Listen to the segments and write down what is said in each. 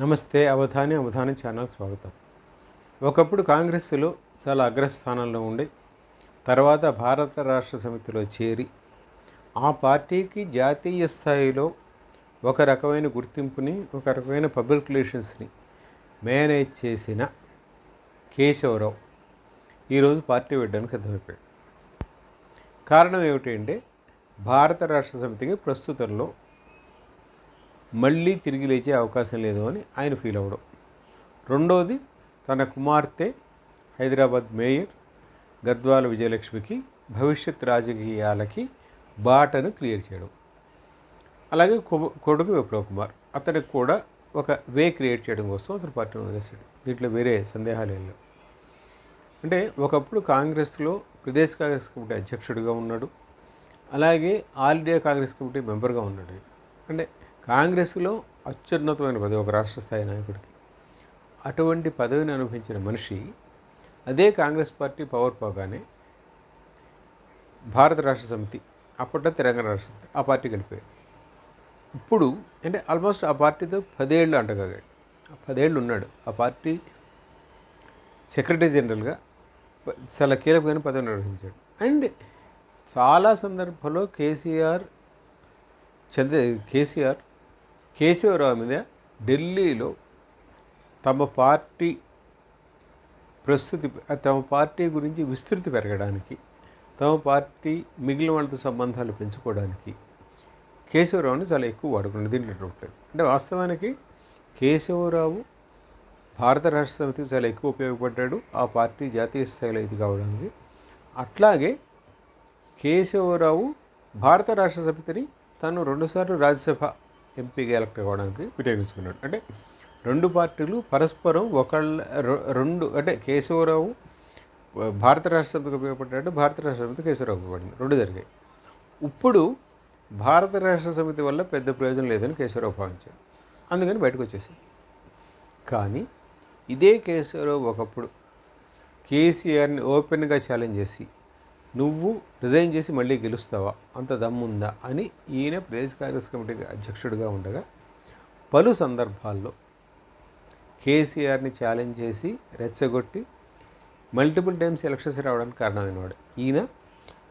నమస్తే అవధాని అవధాని ఛానల్ స్వాగతం. ఒకప్పుడు కాంగ్రెస్లో చాలా అగ్రస్థానంలో ఉండి తర్వాత భారత రాష్ట్ర సమితిలో చేరి ఆ పార్టీకి జాతీయ స్థాయిలో ఒక రకమైన గుర్తింపుని ఒక రకమైన పబ్లిక్ రిలేషన్స్ని మేనేజ్ చేసిన కేశవరావు ఈరోజు పార్టీ పెట్టడానికి సిద్ధమైపోయాడు. కారణం ఏమిటంటే భారత రాష్ట్ర సమితికి ప్రస్తుతంలో మళ్ళీ తిరిగి లేచే అవకాశం లేదు అని ఆయన ఫీల్ అవ్వడం. రెండోది తన కుమార్తె హైదరాబాద్ మేయర్ గద్వాల విజయలక్ష్మికి భవిష్యత్ రాజకీయాలకి బాటను క్లియర్ చేయడం. అలాగే కొడుకు విప్లవ్ కుమార్ అతనికి కూడా ఒక వే క్రియేట్ చేయడం కోసం అతను పార్టీని వదిలేశాడు. దీంట్లో వేరే సందేహాలు ఏం లేవు. అంటే ఒకప్పుడు కాంగ్రెస్లో ప్రదేశ్ కాంగ్రెస్ కమిటీ అధ్యక్షుడిగా ఉన్నాడు. అలాగే ఆల్ ఇండియా కాంగ్రెస్ కమిటీ మెంబర్గా ఉన్నాడు. అంటే కాంగ్రెస్లో అత్యున్నతమైన పదవి ఒక రాష్ట్ర స్థాయి నాయకుడికి. అటువంటి పదవిని అనుభవించిన మనిషి అదే కాంగ్రెస్ పార్టీ పవర్ పోగానే భారత రాష్ట్ర సమితి అప్పట్లో తెలంగాణ రాష్ట్ర సమితి ఆ పార్టీ గడిపోయాడు ఇప్పుడు అంటే ఆల్మోస్ట్ ఆ పార్టీతో పదేళ్ళు అంటగాగాడు. ఆ పదేళ్ళు ఉన్నాడు. ఆ పార్టీ సెక్రటరీ జనరల్గా చాలా కీలకమైన పదవి నిర్వహించాడు. అండ్ చాలా సందర్భాల్లో కేసీఆర్ చంద్ర కేసీఆర్ కేశవరావు మీద ఢిల్లీలో తమ పార్టీ ప్రస్తుతి తమ పార్టీ గురించి విస్తృతి పెరగడానికి తమ పార్టీ మిగిలిన వాళ్ళతో సంబంధాలు పెంచుకోవడానికి కేశవరావుని చాలా ఎక్కువ వాడుకున్నది దీంట్లో డౌట్ అంటే వాస్తవానికి కేశవరావు భారత రాష్ట్ర సమితికి చాలా ఎక్కువ ఉపయోగపడ్డాడు ఆ పార్టీ జాతీయ స్థాయిలో ఇది కావడానికి. అట్లాగే కేశవరావు భారత రాష్ట్ర సమితిని తను రెండుసార్లు రాజ్యసభ ఎంపీగా ఎలక్ట్ అవ్వడానికి వినియోగించుకున్నాడు. అంటే రెండు పార్టీలు పరస్పరం ఒకళ్ళ రెండు అంటే కేశవరావు భారత రాష్ట్ర సమితికి ఉపయోగపడ్డాడు భారత రాష్ట్ర సమితి కేశవరావు ఉపయోగపడింది. రెండు జరిగాయి. ఇప్పుడు భారత రాష్ట్ర సమితి వల్ల పెద్ద ప్రయోజనం లేదని కేశవరావు భావించాడు. అందుకని బయటకు వచ్చేసాడు. కానీ ఇదే కేశవరావు ఒకప్పుడు కేసీఆర్ని ఓపెన్గా ఛాలెంజ్ చేసి నువ్వు రిజైన్ చేసి మళ్ళీ గెలుస్తావా? అంత దమ్ముందా? అని ఈయన ప్రదేశ్ కాంగ్రెస్ కమిటీ అధ్యక్షుడిగా ఉండగా పలు సందర్భాల్లో కేసీఆర్ని ఛాలెంజ్ చేసి రెచ్చగొట్టి మల్టిపుల్ టైమ్స్ ఎలక్షన్స్ రావడానికి కారణమైనవాడు. ఈయన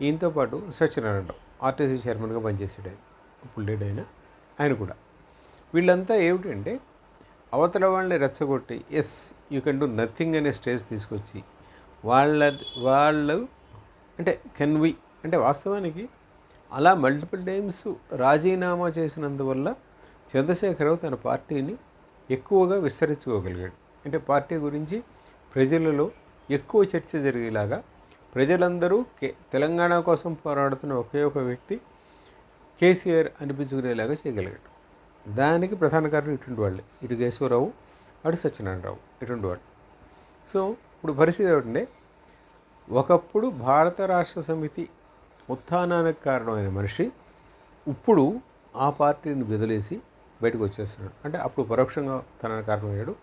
ఈయనతో పాటు సత్యనారాయణరావు ఆర్టీసీ చైర్మన్గా పనిచేసాడు ఆయన ఇప్పుడు లేడు ఆయన ఆయన కూడా. వీళ్ళంతా ఏమిటంటే అవతల వాళ్ళని రెచ్చగొట్టి yes you can do nothing అనే స్టేజ్ తీసుకొచ్చి వాళ్ళ వాళ్ళు అంటే కెన్ వి అంటే వాస్తవానికి అలా మల్టిపుల్ టైమ్స్ రాజీనామా చేసినందువల్ల చంద్రశేఖరరావు తన పార్టీని ఎక్కువగా విస్తరించుకోగలిగాడు. అంటే పార్టీ గురించి ప్రజలలో ఎక్కువ చర్చ జరిగేలాగా ప్రజలందరూ కే తెలంగాణ కోసం పోరాడుతున్న ఒకే ఒక వ్యక్తి కేసీఆర్ అనిపించుకునేలాగా చేయగలిగాడు. దానికి ప్రధాన కారణం ఇటువంటి వాళ్ళే. ఇటు కేశవరావు అటు సత్యనారాయణరావు ఇటువంటి వాళ్ళు. సో ఇప్పుడు పరిస్థితి ఏమిటంటే ఒకప్పుడు భారత రాష్ట్ర సమితి ఉత్థానానికి కారణమైన మనిషి ఇప్పుడు ఆ పార్టీని బెదిలేసి బయటకు వచ్చేస్తున్నాడు. అంటే అప్పుడు పరోక్షంగా తన కారణమయ్యాడు.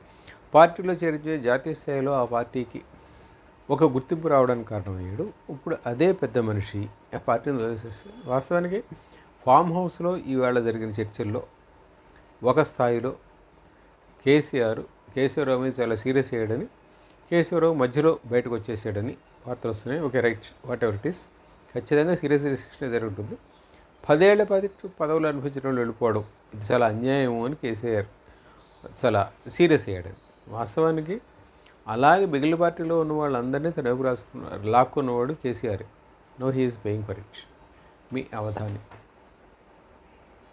పార్టీలో చేరితే జాతీయ స్థాయిలో ఆ పార్టీకి ఒక గుర్తింపు రావడానికి కారణమయ్యాడు. ఇప్పుడు అదే పెద్ద మనిషి ఆ పార్టీని వదిలేసేస్తాడు. వాస్తవానికి ఫామ్ హౌస్లో ఈవేళ జరిగిన చర్చల్లో ఒక స్థాయిలో కేసీఆర్ కేశవరావు మీద చాలా సీరియస్ అయ్యాడని కేశవరావు మధ్యలో బయటకు వచ్చేసాడని వార్తలు వస్తున్నాయి okay right. Whatever it is ఖచ్చితంగా సీరియస్ డిస్కషన్ జరుగుతుంది. పదేళ్ళ పది పదవులు అనిపించిన వాళ్ళు వెళ్ళిపోవడం ఇది చాలా అన్యాయం అని కేసీఆర్ చాలా సీరియస్ అయ్యాడు. వాస్తవానికి అలాగే మిగిలిన పార్టీలో ఉన్న వాళ్ళందరినీ తనకు రాసుకున్నారు లాక్కున్నవాడు KCR. No he is paying for it me Avadhani.